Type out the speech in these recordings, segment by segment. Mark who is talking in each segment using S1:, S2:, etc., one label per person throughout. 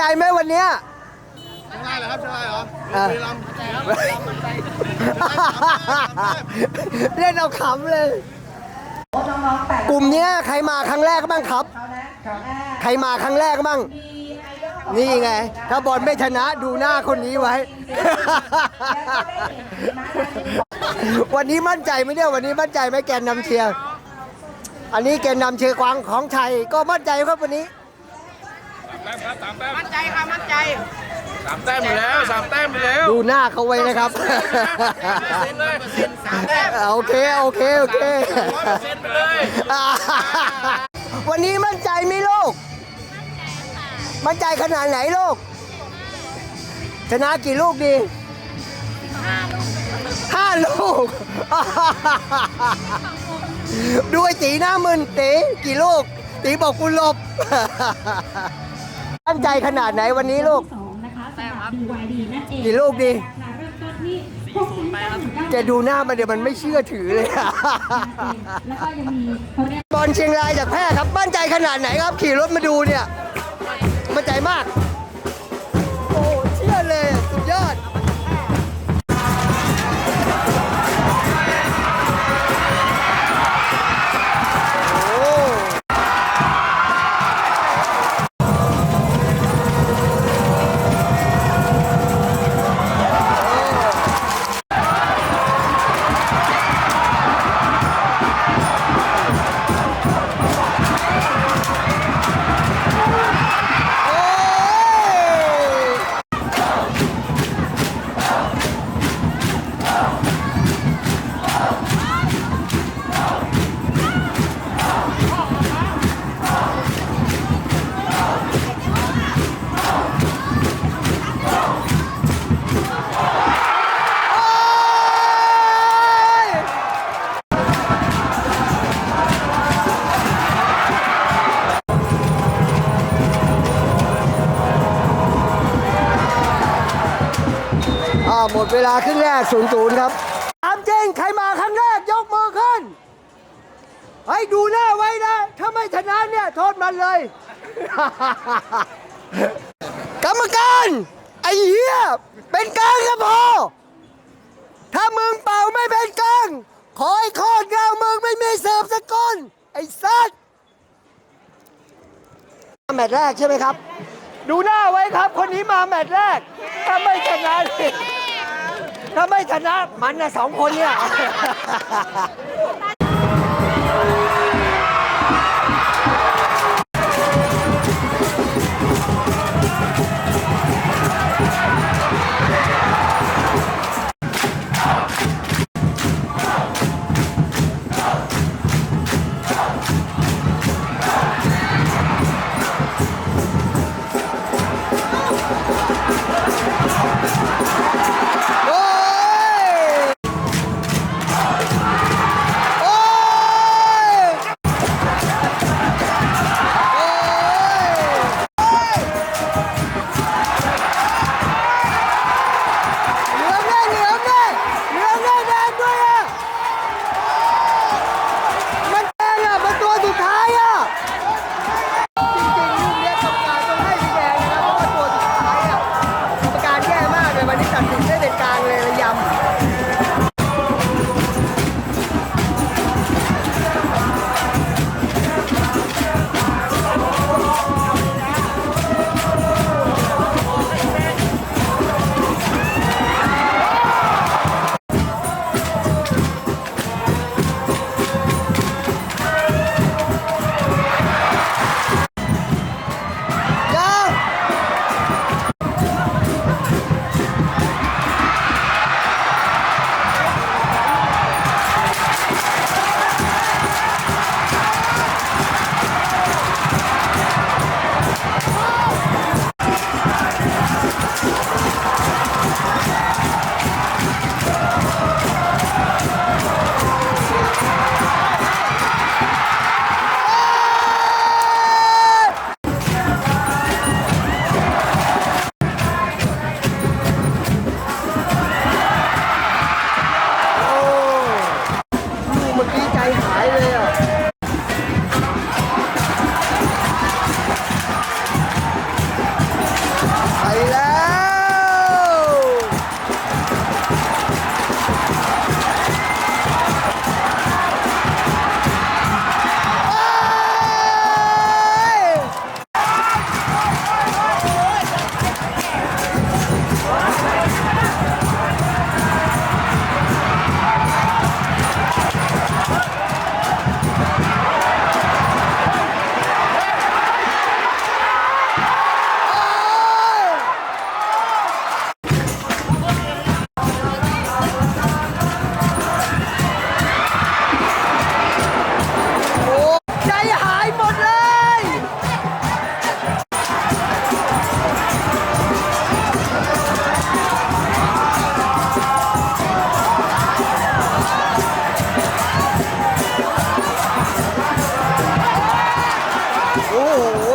S1: ใจไหมวันเนี้ย
S2: เชียงรายเหรอครับเชียงรายเหรอ
S1: เออ
S2: บุรีรัมย์
S1: เล่นเอาขำเลย
S3: น้องๆแต่ละ
S1: กลุ่มเนี้ยใครมาครั้งแรกบ้างครับ
S3: เขานะเขาหน้า
S1: ใครมาครั้งแรกบ้าง
S3: มีไอดอลของ
S1: นี่ไง ถ้าบอลไม่ชนะดูหน้าคนนี้ไว้ วันนี้มั่นใจไหมเนี่ยวันนี้มั่นใจไหมแกนนำเชียร์ อันนี้แกนนำเชียร์กวางของไทยก็มั่นใจครับวันนี้
S4: มั่นใจค่ะมั่นใจ
S2: สามแต้มอยู่แล้วสามแต้มอยู่แล้ว
S1: ดูหน้าเขาไว้นะครับ
S2: เซ็นเลยสามแต้ม
S1: โอเค โอเค โอเค
S2: เซ็นไปเลย
S1: วันนี้มั่นใจไหมลูก มั่นใจขนาดไหนลูก ชนะกี่ลูกดีห้าลูกดูไอ้ตีหน้ามึนตีกี่ลูกตีบอกกูหลบ มั่นใจขนาดไหนวันนี้ลูก
S5: สองนะคะสำหรับ BYD นั่นเอง
S1: กี่ลูกดี
S5: ราคาเริ่มต้นที่699
S1: แกดูหน้ามันเดี๋ยวมันไม่เชื่อถือเลย
S5: แล้วก็ยังมีเขาเรียก
S1: บอลเชียงรายจากแพร่ครับมั่นใจขนาดไหนครับ ขี่รถมาดูเนี่ยมั่นใจมาก หมดเวลาครึ่งแรกศูนย์ศูนย์ครับถามจริงใครมาครั้งแรกยกมือขึ้นให้ดูหน้าไว้นะ ถ้าไม่ชนะเนี่ยโทษมันเลย กรรมการไอ้เหี้ยเป็นกลางก็พอ ถ้ามึงเป่าไม่เป็นกลาง ขอให้โคตรเงามึงไม่มีเสิร์ฟสักคนไอ้สัตว์แมตช์แรกใช่ไหมครับ ดูหน้าไว้ครับ คนนี้มาแมตช์แรก ถ้าไม่ชนะนี่ ถ้าไม่ชนะมันนะสองคนเนี่ย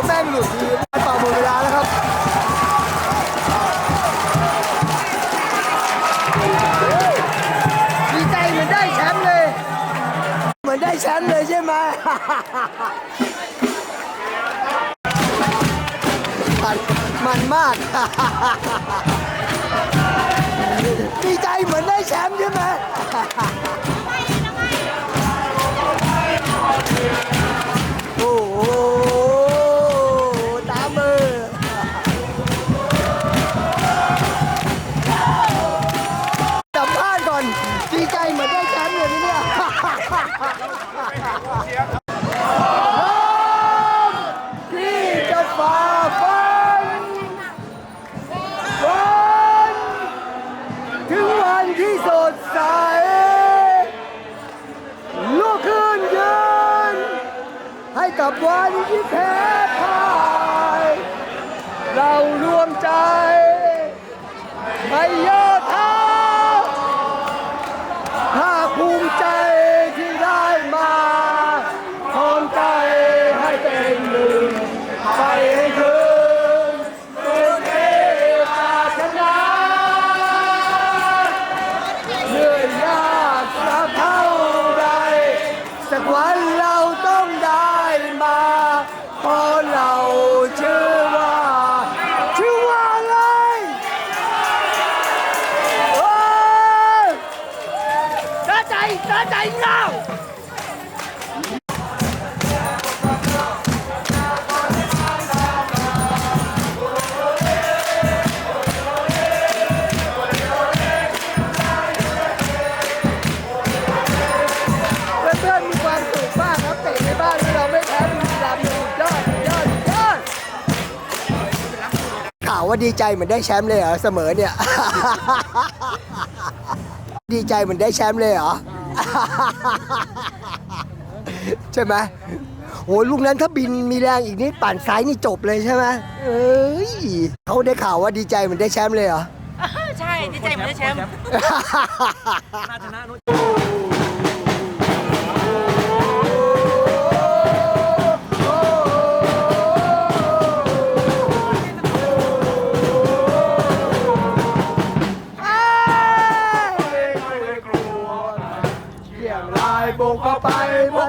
S1: แม่งหลุดต่อหมดเวลาแล้วครับดีใจเหมือนได้แชมป์เลย เหมือนได้แชมป์เลยใช่ไหมมันมันมาก ดีใจเหมือนได้แชมป์ใช่ไหม ที่สดใสลุกขึ้นยืน ให้กับวันที่แพ้พ่ายเรารวมใจไม่ย่อ วว่าดีใจเหมือนได้แชมป์เลยเหรอเสมอเนี่ย ดีใจเหมือนได้แชมป์เลยเหรอ ใช่ไหมโอ้ลูกนั้นถ้าบินมีแรงอีกนิดปั่นซ้ายนี่จบเลยใช่ไหมเอ้ยเขาได้ข่าวว่าดีใจเหมือนได้แชมป์เลยเหรอ
S4: ใช่ดีใจเหมือนได้แชมป์
S1: เบุกเข้าไปบุ